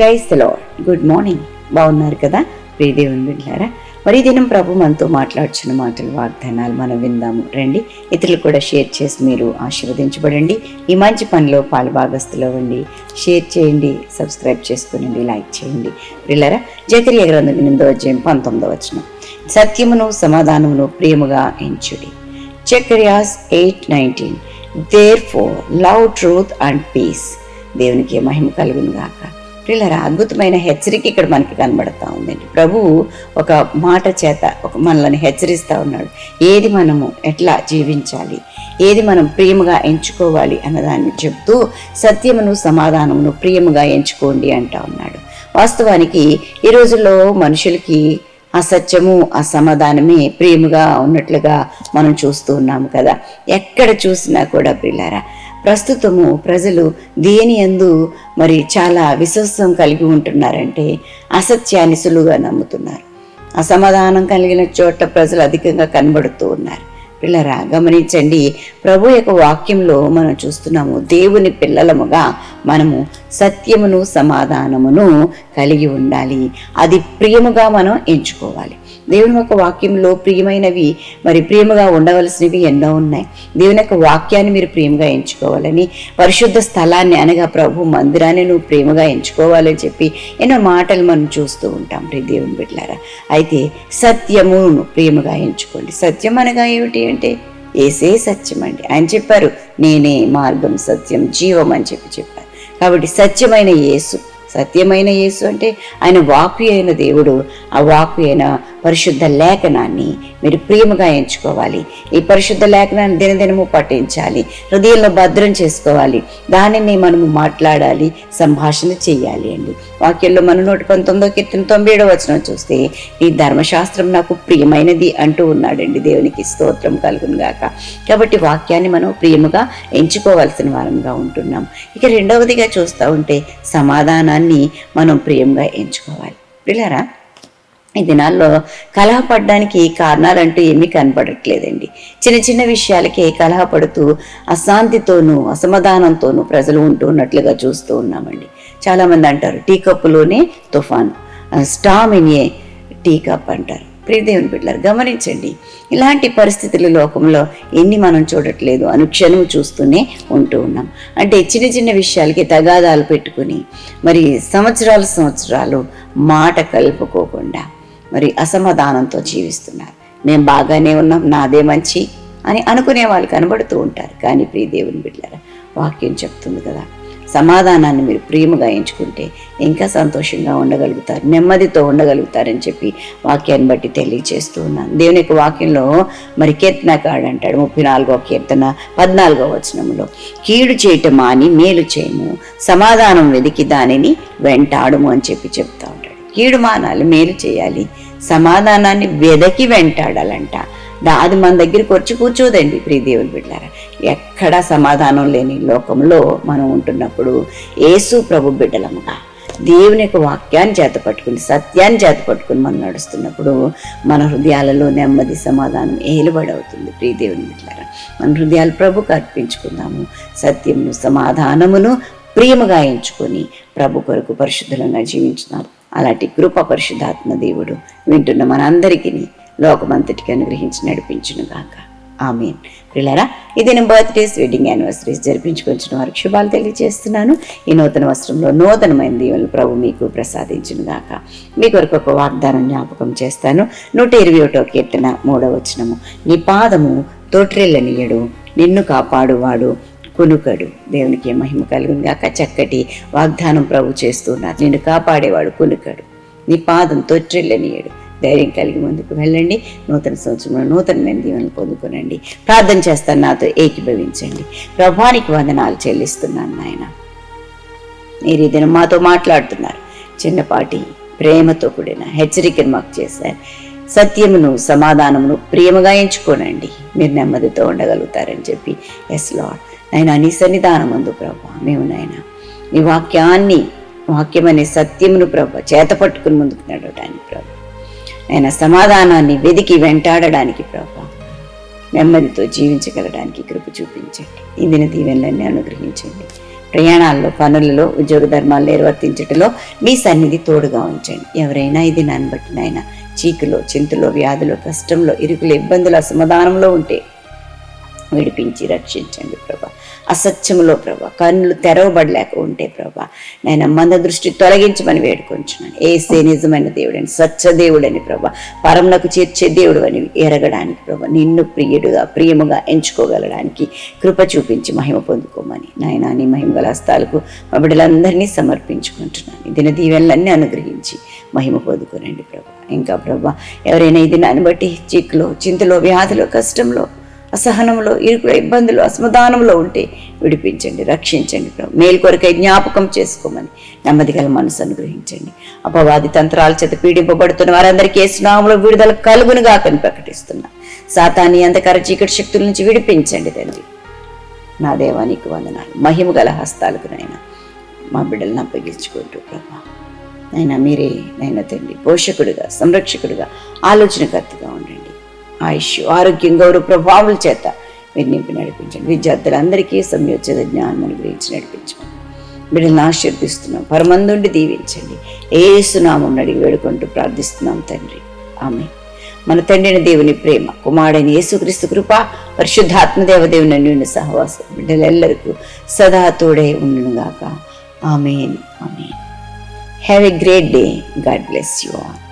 క్రైస్తలో good morning. బాగున్నారు కదా? ప్రియదేవుని బిడ్డారా మరి దినం ప్రభు మనతో మాట్లాడుచున్న మాటలు వాగ్దానాలు మనం విందాము. రండి ఇతరులు కూడా షేర్ చేసి మీరు ఆశీర్వదించబడండి. ఈ మంచి పనిలో పాలుభాగస్తులు అవ్వండి. షేర్ చేయండి సబ్స్క్రైబ్ చేసుకునండి లైక్ చేయండి. పిల్లరా జకరియా గ్రంథం ఎనిమిదో అధ్యాయం పంతొమ్మిదో వచనం. సత్యమును సమాధానమును ప్రేమగా ఎంచుడి. Zechariah eight nineteen. Therefore love truth and peace దేవునికి మహిమ కలుగును గాక పిల్లల అద్భుతమైన హెచ్చరిక ఇక్కడ మనకి కనబడతా ఉందండి. ప్రభువు ఒక మాట చేత ఒక మనల్ని హెచ్చరిస్తూ ఉన్నాడు. ఏది మనము ఎట్లా జీవించాలి? ఏది మనం ప్రియముగా ఎంచుకోవాలి అన్నదాన్ని చెప్తూ సత్యమును సమాధానమును ప్రియముగా ఎంచుకోండి అంటా ఉన్నాడు. వాస్తవానికి ఈ రోజుల్లో మనుషులకి అసత్యము అసమాధానమే ప్రేమగా ఉన్నట్లుగా మనం చూస్తూ ఉన్నాము కదా. ఎక్కడ చూసినా కూడా ప్రిలారా ప్రస్తుతము ప్రజలు దేని యందు మరి చాలా విశ్వాసం కలిగి ఉంటున్నారంటే అసత్యాన్ని సులువుగా నమ్ముతున్నారు. అసమాధానం కలిగిన చోట ప్రజలు అధికంగా కనబడుతూ ఉన్నారు. పిల్లరా గమనించండి ప్రభు యొక్క వాక్యంలో మనం చూస్తున్నాము దేవుని పిల్లలముగా మనము సత్యమును సమాధానమును కలిగి ఉండాలి. అది ప్రియముగా మనం ఎంచుకోవాలి. దేవుని యొక్క వాక్యంలో ప్రియమైనవి మరి ప్రియముగా ఉండవలసినవి ఎన్నో ఉన్నాయి. దేవుని యొక్క వాక్యాన్ని మీరు ప్రేమగా ఎంచుకోవాలని పరిశుద్ధ స్థలాన్ని అనగా ప్రభు మందిరాన్ని నువ్వు ప్రేమగా ఎంచుకోవాలని చెప్పి ఎన్నో మాటలు మనం చూస్తూ ఉంటాం ప్రియ దేవుని బిడ్డలారా. అయితే సత్యమును ప్రేమగా ఎంచుకోండి. సత్యం అనగా ఏమిటి అంటే ఏసే సత్యం అండి. ఆయన చెప్పారు నేనే మార్గం సత్యం జీవం అని చెప్పి చెప్పారు. కాబట్టి సత్యమైన యేసు సత్యమైన యేసు అంటే ఆయన వాక్యు అయిన దేవుడు ఆ వాక్యు అయిన పరిశుద్ధ లేఖనాన్ని మీరు ప్రియముగా ఎంచుకోవాలి. ఈ పరిశుద్ధ లేఖనాన్ని దినదినము పఠించాలి. హృదయంలో భద్రం చేసుకోవాలి. దానిని మనము మాట్లాడాలి సంభాషణ చేయాలి అండి. వాక్యంలో మన నూట పంతొమ్మిదో కీర్తన తొంభై ఏడో వచనం చూస్తే ఈ ధర్మశాస్త్రం నాకు ప్రియమైనది అంటూ ఉన్నాడండి దేవునికి స్తోత్రం కలుగును గాక. కాబట్టి వాక్యాన్ని మనం ప్రియముగా ఎంచుకోవాల్సిన వారంగా ఉంటున్నాం. ఇక రెండవదిగా చూస్తూ ఉంటే సమాధానాన్ని మనం ప్రియంగా ఎంచుకోవాలి. పిల్లరా ఈ దినాల్లో కలహపడడానికి కారణాలంటూ ఏమీ కనపడట్లేదండి చిన్న చిన్న విషయాలకే కలహపడుతూ అశాంతితోనూ అసమాధానంతోనూ ప్రజలు ఉంటూ ఉన్నట్లుగా చూస్తూ ఉన్నామండి. చాలామంది అంటారు టీ కప్పులోనే తుఫాను. Storm in a tea cup అంటారు. ప్రియదేవుని బిడ్డలారు గమనించండి ఇలాంటి పరిస్థితుల లోకంలో ఎన్ని మనం చూడట్లేదు అనుక్షణం చూస్తూనే ఉంటూ ఉన్నాం. అంటే చిన్న చిన్న విషయాలకి తగాదాలు పెట్టుకుని మరి సంవత్సరాలు సంవత్సరాలు మాట కలుపుకోకుండా మరి అసమాధానంతో జీవిస్తున్నారు. మేము బాగానే ఉన్నాం నాదే మంచి అని అనుకునే వాళ్ళు కనబడుతూ ఉంటారు. కానీ ప్రియ దేవుని బిడ్డారా వాక్యం చెప్తుంది కదా సమాధానాన్ని మీరు ప్రేమగా ఎంచుకుంటే ఇంకా సంతోషంగా ఉండగలుగుతారు నెమ్మదితో ఉండగలుగుతారని చెప్పి వాక్యాన్ని బట్టి తెలియజేస్తూ ఉన్నాను. దేవుని యొక్క వాక్యంలో మరి కీర్తనకాడు అంటాడు ముప్పై నాలుగో కీర్తన పద్నాలుగో వచనంలో కీడు చేయటం మాని మేలు చేయము సమాధానం వెదికి దానిని వెంటాడము అని చెప్పి చెప్తాను కీడుమానాలు మేలు చేయాలి. సమాధానాన్ని వెదకి వెంటాడాలంట. అది మన దగ్గరికి వచ్చి కూర్చోదండి ప్రియదేవుని బిడ్డారా. ఎక్కడా సమాధానం లేని లోకంలో మనం ఉంటున్నప్పుడు యేసు ప్రభు బిడ్డలముగా దేవుని యొక్క వాక్యాన్ని చేత పట్టుకుని సత్యాన్ని చేత పట్టుకుని మనం నడుస్తున్నప్పుడు మన హృదయాలలో నెమ్మది సమాధానం ఏలుబడవుతుంది ప్రియదేవుని బిడ్డారా. మన హృదయాలు ప్రభుకు అర్పించుకుందాము. సత్యమును సమాధానమును ప్రియముగా ఎంచుకొని ప్రభు కొరకు పరిశుద్ధంగా జీవించినాము అలాంటి కృప పరిశుద్ధాత్మ దేవుడు వింటున్న మనందరికీ లోకమంతటికి అనుగ్రహించి నడిపించును గాక. ఆమెన్. పిల్లరా ఇది నేను బర్త్డేస్ వెడ్డింగ్ యానివర్సరీస్ జరిపించుకొచ్చిన వారికి శుభాలు తెలియజేస్తున్నాను. ఈ నూతన వస్త్రంలో నూతనమైన దీవెనలు ప్రభు మీకు ప్రసాదించిన గాక. మీ కొరకు ఒక వాగ్దానం జ్ఞాపకం చేస్తాను. నూట ఇరవై ఒకటో కీర్తన మూడవచనము నీ పాదము తోట్రిల్లనియడు నిన్ను కాపాడువాడు. కునుకడు. దేవునికి మహిమ కలుగును గాక. చక్కటి వాగ్దానం ప్రభు చేస్తున్నారు. నిన్ను కాపాడేవాడు కునుకడు. నీ పాదం తొట్టిల్లనియడు. ధైర్యం కలిగి ముందుకు వెళ్ళండి. నూతన సంవత్సరంలో నూతనమైన దీవెనలు పొందుకునండి. ప్రార్థన చేస్తాను నాతో ఏకీభవించండి. ప్రభానికి వందనాలు చెల్లిస్తున్నాను నాయన. మీరు ఈ దినం మాతో మాట్లాడుతున్నారు. చిన్నపాటి ప్రేమతో కూడిన హెచ్చరికను మాకు చేశారు. సత్యమును సమాధానమును ప్రేమగా ఎంచుకోనండి. మీరు నెమ్మదితో ఉండగలుగుతారని చెప్పి. ఎస్ లాడ్ నాయన నీ సన్నిధానం అందు ప్రభా మేము నాయన నీ వాక్యాన్ని వాక్యం అనే సత్యమును ప్రభా చేత పట్టుకుని ముందుకు నడవడానికి ప్రభు ఆయన సమాధానాన్ని వెదికి వెంటాడడానికి ప్రభా నెమ్మదితో జీవించగలడానికి కృప చూపించండి. ఇందిన దీవెనలన్నీ అనుగ్రహించండి. ప్రయాణాల్లో పనులలో ఉద్యోగ ధర్మాలు నిర్వర్తించటంలో మీ సన్నిధి తోడుగా ఉంచండి. ఎవరైనా ఇది నన్ను బట్టి చీకులో చింతలో వ్యాధులు కష్టంలో ఇరుకులు ఇబ్బందులు అసమాధానంలో ఉంటే విడిపించి రక్షించండి ప్రభా. అసత్యంలో ప్రభా కన్నులు తెరవబడలేక ఉంటే ప్రభా నేను మంద దృష్టి తొలగించమని వేడుకొంచున్నాను. ఏసే నిజమైన దేవుడని స్వచ్ఛ దేవుడని ప్రభా పరమునకు చేర్చే దేవుడు అని ఎరగడానికి ప్రభా నిన్ను ప్రియుడుగా ప్రియముగా ఎంచుకోగలడానికి కృప చూపించి మహిమ పొందుకోమని నాయన నీ మహిమ గల హస్తాలకు మా బిడ్డలందరినీ సమర్పించుకుంటున్నాను. దిన దీవెనలన్నీ అనుగ్రహించి మహిమ పొందుకోనండి ప్రభా. ఇంకా ప్రభా ఎవరైనా ఈ దినాన్ని బట్టి చిక్కులో చింతలో వ్యాధిలో కష్టంలో అసహనంలో ఇరుకుల ఇబ్బందులు అసమాధానంలో ఉంటే విడిపించండి రక్షించండి ప్రభు. మేలు కొరకై జ్ఞాపకం చేసుకోమని నెమ్మది గల మనసు అనుగ్రహించండి. అపవాది తంత్రాల చేత పీడింపబడుతున్న వారందరికీ స్నామంలో విడుదల కలుగునుగా అని ప్రకటిస్తున్నా. సాతాని అంధకార చీకటి శక్తుల నుంచి విడిపించండి తండ్రి. నా దేవానికి వందనాలు. మహిమ గల హస్తాలకు నైనా మా బిడ్డలను అప్పగించుకుంటూ ప్రభా. నైనా మీరే నైనా తండ్రి పోషకుడిగా సంరక్షకుడిగా ఆలోచనకర్తగా ఉండండి. ఆయుష్ ఆరోగ్యం గౌరవ ప్రభావాల చేత మీరు నింపి నడిపించండి. విద్యార్థులందరికీ సంయోచిత జ్ఞానం అనుగ్రహించి నడిపించండి బిడ్డలను ఆశీర్దిస్తున్నాం పరమందుండి దీవించండి. ఏసునామం అడిగి వేడుకుంటూ ప్రార్థిస్తున్నాం తండ్రి. ఆమె మన తండ్రిని దేవుని ప్రేమ కుమారుడైన యేసుక్రీస్తు కృప పరిశుద్ధాత్మ దేవదేవుని నిండి సహవాసం బిడ్డలెల్లరికూ సదా తోడే ఉండునుగాక. Amen. Amen. Have a great day God bless you all